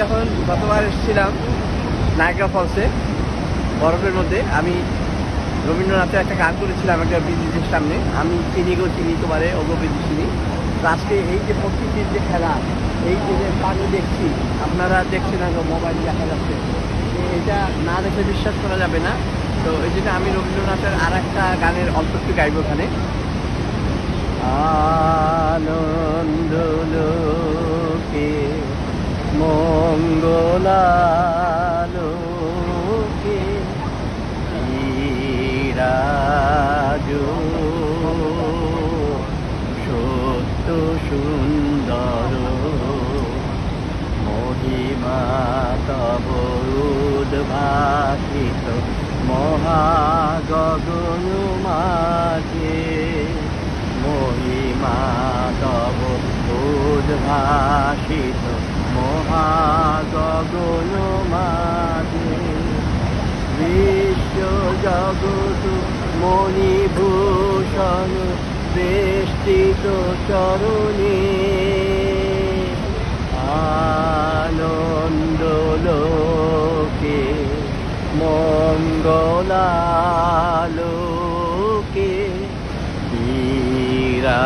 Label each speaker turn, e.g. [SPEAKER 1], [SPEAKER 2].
[SPEAKER 1] যখন গতবার এসেছিলাম নায়গ্রা ফলসে বরফের মধ্যে, আমি রবীন্দ্রনাথের একটা গান করেছিলাম একটা ব্রিজের সামনে। আমি চিনি গো, চিনি তোমারে ওগো চিনি আজকে এই যে প্রকৃতির যে খেলা, এই যে পানি দেখছি, আপনারা দেখছেন আগে মোবাইল দেখা যাচ্ছে। এটা না দেখে বিশ্বাস করা যাবে না। তো এই জন্য আমি রবীন্দ্রনাথের আর একটা গানের অল্প একটু গাইব ওখানে। আনন্দ মঙ্গলালোকে রাজ সত্য সুন্দর মহিমা তব উদ্ভাসিত মহাগগন মহিমা তব উদ্ভাসিত মহাগগন মাঝে বিশ্ব জগৎ মণিভূষণ বেষ্টিত চরণে আনন্দ লোকে মঙ্গলালোকে বিরা